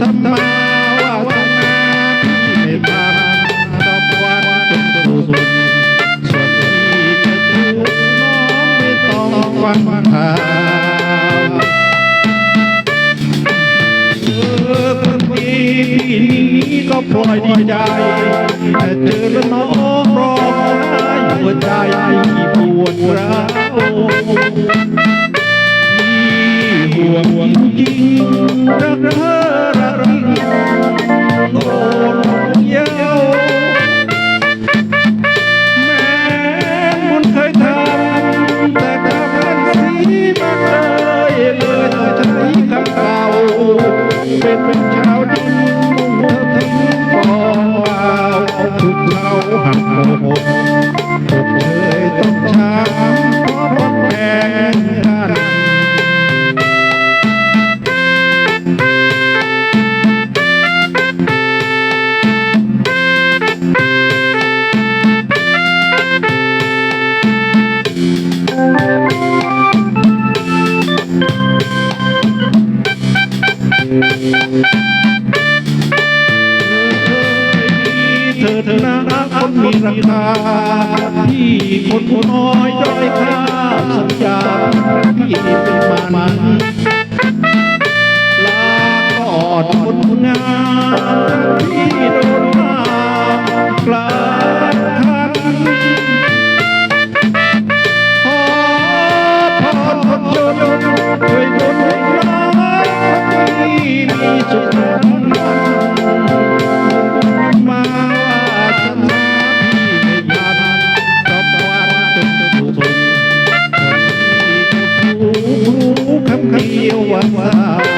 สุดทำมาว่าทำนาไม่ทันตับวันจนสุดส่วนที่จะถูกน้องไม่ต้องฟังข่าวเออคนดีนี้ก็พลอยดีใจแต่เจอแล้วน้องร้องไห้หัวใจปวดร้าว ที่ห่วงจริงรักเธอระริงโดนเย้าแม้บุญเคยทำแต่กำลังสีมาเลยเลยต้องใช้คำเก่าเป็นเป็นชาวดินเธอทิ้งกองเปล่าทุกเขาหักโหด เธอเธอนะคนมีราคาพี่คนผู้น้อยด้อยค่าสัญญาพี่เป็นมันลาก่อนคนงาน you what's up.